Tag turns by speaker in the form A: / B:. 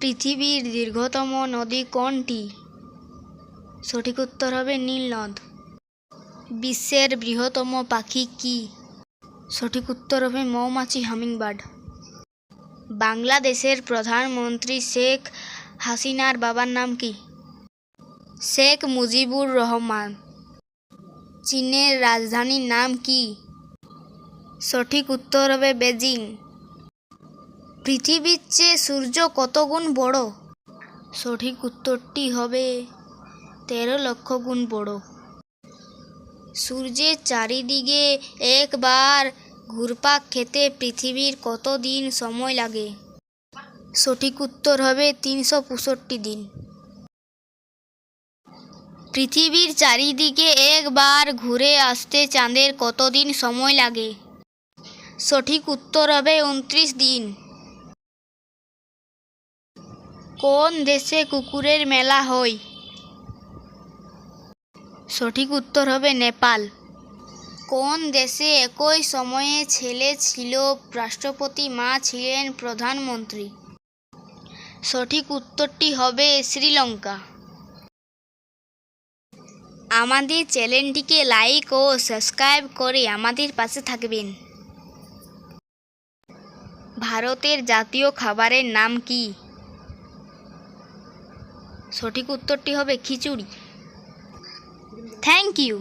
A: পৃথিবীর দীর্ঘতম নদী কোনটি? সঠিক উত্তর হবে নীল নদ। বিশ্বের বৃহত্তম পাখি কি? সঠিক উত্তর হবে মৌমাছি হামিংবার্ড। বাংলাদেশের প্রধানমন্ত্রী শেখ হাসিনার বাবার নাম কি? শেখ মুজিবুর রহমান। চীনের রাজধানীর নাম কি? সঠিক উত্তর হবে বেজিং। পৃথিবীর চেয়ে সূর্য কত গুণ বড়? সঠিক উত্তরটি হবে তেরো লক্ষ গুণ বড়। সূর্যের চারিদিকে একবার ঘুরপাক খেতে পৃথিবীর কত দিন সময় লাগে? সঠিক উত্তর হবে তিনশো পঁয়ষট্টি দিন। পৃথিবীর চারিদিকে একবার ঘুরে আসতে চাঁদের কতদিন সময় লাগে? সঠিক উত্তর হবে উনত্রিশ দিন। কোন দেশে কুকুরের মেলা হয়? সঠিক উত্তর হবে নেপাল। কোন দেশে একই সময়ে ছেলে ছিল? রাষ্ট্রপতি মা ছিলেন প্রধানমন্ত্রী। সঠিক উত্তরটি হবে শ্রীলঙ্কা। আমাদের চ্যানেলটিকে লাইক ও সাবস্ক্রাইব করে আমাদের পাশে থাকবেন। ভারতের জাতীয় খাবারের নাম কি? সঠিক উত্তরটি হবে খিচুড়ি। Thank you